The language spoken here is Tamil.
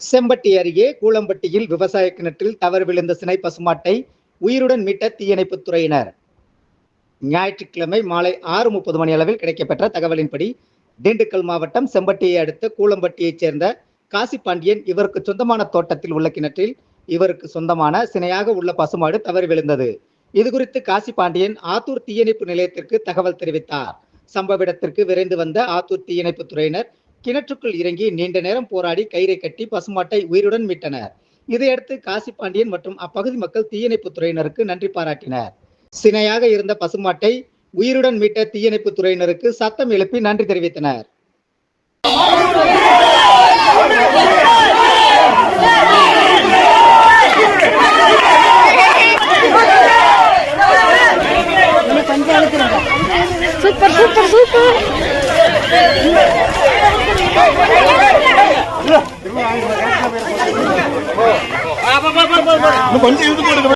செம்பட்டி அருகே கூலம்பட்டியில் விவசாய கிணற்றில் தவறு விழுந்த சினை பசுமாட்டை உயிருடன் மீட்ட தீயணைப்புத் துறையினர். ஞாயிற்றுக்கிழமை மாலை ஆறு முப்பது மணி அளவில் கிடைக்கப்பெற்ற தகவலின்படி திண்டுக்கல் மாவட்டம் செம்பட்டியை அடுத்த கூலம்பட்டியைச் சேர்ந்த காசிபாண்டியன் இவருக்கு சொந்தமான தோட்டத்தில் உள்ள கிணற்றில் இவருக்கு சொந்தமான சினையாக உள்ள பசுமாடு தவறி விழுந்தது. இதுகுறித்து காசிபாண்டியன் ஆத்தூர் தீயணைப்பு நிலையத்திற்கு தகவல் தெரிவித்தார். சம்பவ இடத்திற்கு விரைந்து வந்த ஆத்தூர் தீயணைப்புத் துறையினர் கிணற்றுக்குள் இறங்கி நீண்ட நேரம் போராடி கயிறை கட்டி பசுமாட்டை உயிருடன் மீட்டனர். இதையடுத்து காசி பாண்டியன் மற்றும் அப்பகுதி மக்கள் தீயணைப்பு துறையினருக்கு நன்றி பாராட்டினர். சினையாக இருந்த பசுமாட்டை உயிருடன் மீட்ட தீயணைப்பு துறையினருக்கு சத்தம் எழுப்பி நன்றி தெரிவித்தனர். Super super super. கொஞ்சம் இழுத்து போடுங்க